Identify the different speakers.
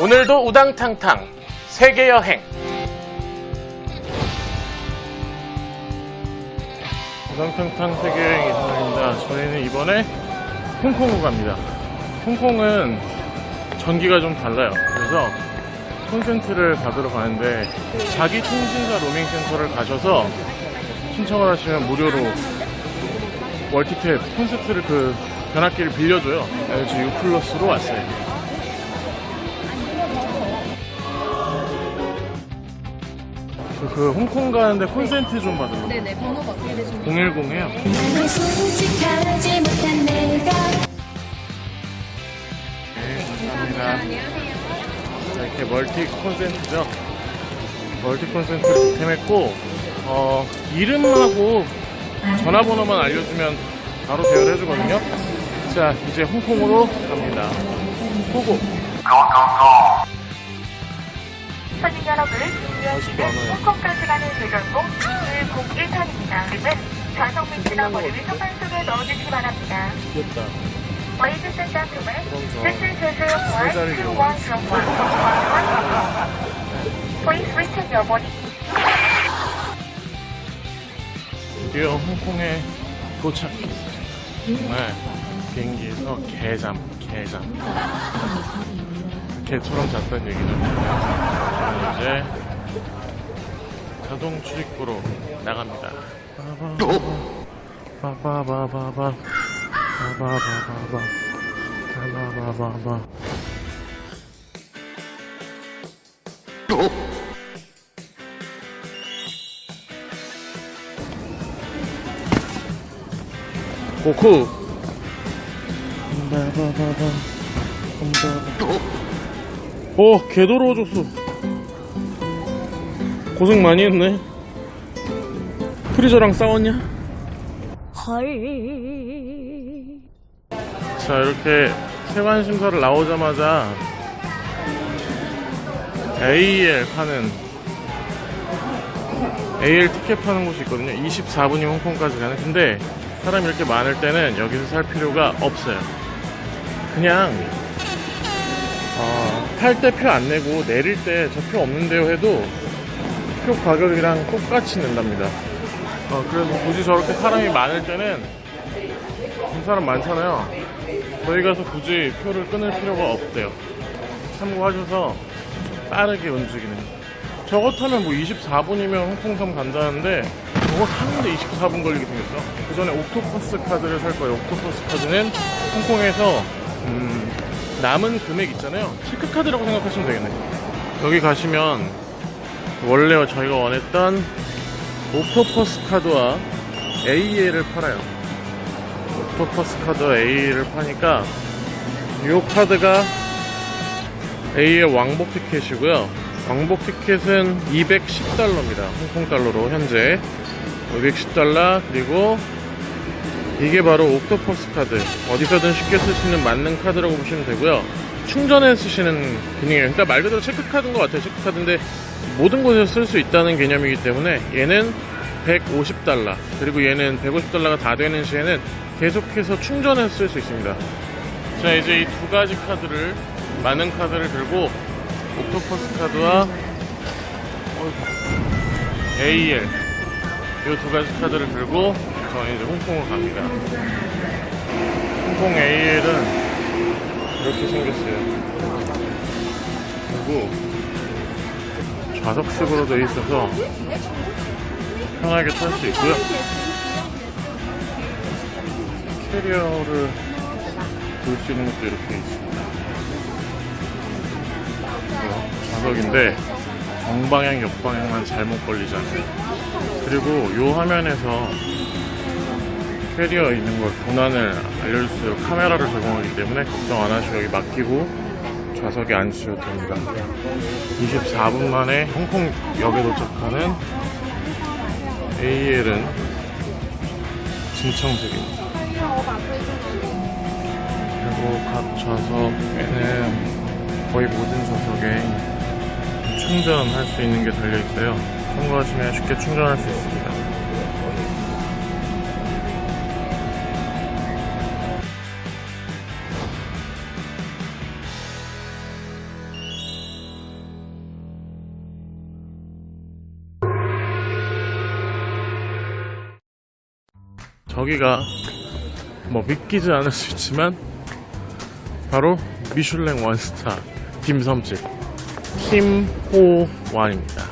Speaker 1: 오늘도 우당탕탕 세계 여행. 우당탕탕 세계 여행 이상입니다. 저희는 이번에 홍콩으로 갑니다. 홍콩은 전기가 좀 달라요. 그래서 콘센트를 받으러 가는데 자기 통신사 로밍 센터를 가셔서 신청을 하시면 무료로 멀티탭 콘센트를 그 변압기를 빌려줘요. LG U 플러스로 왔어요. 그, 그 홍콩 가는데 콘센트 좀 받으러
Speaker 2: 네네 번호가 어떻게 되시나요?
Speaker 1: 010에요.
Speaker 3: 나는 솔직하지 못한 내가
Speaker 1: 네, 감사합니다. 자, 이렇게 멀티 콘센트죠. 멀티 콘센트를 득템했고, 어, 이름하고 전화번호만 알려주면 바로 대여해주거든요. 자, 이제 홍콩으로 갑니다. 호고.
Speaker 4: 손님 여러분,
Speaker 1: 아직도 안 와요.
Speaker 4: 홍콩 까지 가는 대전공 101탄입니다. 지금은 좌석민 지나 머리를 소판 속에 넣어주시기 바랍니다.
Speaker 1: 귀엽다.
Speaker 4: Ladies and gentlemen,
Speaker 1: 그럼
Speaker 4: this is the
Speaker 1: 세 자리
Speaker 4: 2101 Please return your body.
Speaker 1: 드디어 홍콩에 도착했어요. 정말 비행기에서 개잠, 개잠. 개처럼 잤다는 얘기죠. 이제 자동 출입구로 나갑니다. 바바바바바. 바바바바바. 바바바바바. 고쿠. 바바바바. 바바바. 어, 개 더러워졌어. 고생 많이 했네. 프리저랑 싸웠냐?
Speaker 3: 헐
Speaker 1: 자, 이렇게 세관 심사를 나오자마자 AL 파는 AL 티켓 파는 곳이 있거든요. 24분이면 홍콩까지 가는. 근데 사람이 이렇게 많을 때는 여기서 살 필요가 없어요. 그냥 어, 탈 때 표 안 내고 내릴 때 저 표 없는데요 해도 표 가격이랑 똑같이 낸답니다. 어, 그래서 굳이 저렇게 사람이 많을 때는 이 사람 많잖아요. 저희 가서 굳이 표를 끊을 필요가 없대요. 참고하셔서 빠르게 움직이는. 저거 타면 뭐 24분이면 홍콩섬 간다는데 저거 사는데 24분 걸리게 생겼어. 그 전에 옥토퍼스 카드를 살 거예요. 옥토퍼스 카드는 홍콩에서 음, 남은 금액 있잖아요. 체크카드라고 생각하시면 되겠네. 여기 가시면 원래 저희가 원했던 옥토퍼스 카드와 AA를 팔아요. 옥토퍼스 카드 A를 파니까 이 카드가 A의 왕복 티켓이고요. 왕복 티켓은 210달러입니다. 홍콩 달러로 현재 210달러 그리고 이게 바로 옥토퍼스 카드 어디서든 쉽게 쓸 수 있는 맞는 카드라고 보시면 되고요. 충전해 쓰시는 기능이에요. 그러니까 말 그대로 체크카드인 것 같아요. 체크카드인데 모든 곳에서 쓸 수 있다는 개념이기 때문에 얘는 150달러 그리고 얘는 150달러가 다 되는 시에는 계속해서 충전해서 쓸 수 있습니다. 자 이제 이 두 가지 카드를 많은 카드를 들고 옥토퍼스 카드와 AL 이 두 가지 카드를 들고 저는 이제 홍콩으로 갑니다. 홍콩 AL은 이렇게 생겼어요. 그리고 좌석식으로 되어 있어서 편하게 탈 수 있고요. 캐리어를 볼 수 있는 것도 이렇게 있습니다. 좌석인데 정방향, 역방향만 잘못 걸리잖아요. 그리고 이 화면에서 캐리어 있는 걸 도난을 알려줄 수 카메라를 제공하기 때문에 걱정 안 하시고 여기 맡기고 좌석에 앉으셔도 됩니다. 24분 만에 홍콩 역에 도착하는 AL은 진청색입니다. 그리고 각 좌석에는 거의 모든 좌석에 충전할 수 있는 게 달려 있어요. 참고하시면 쉽게 충전할 수 있습니다. 저기가 뭐 믿기지 않을 수 있지만 바로 미슐랭 원스타 김섬집 김호완입니다.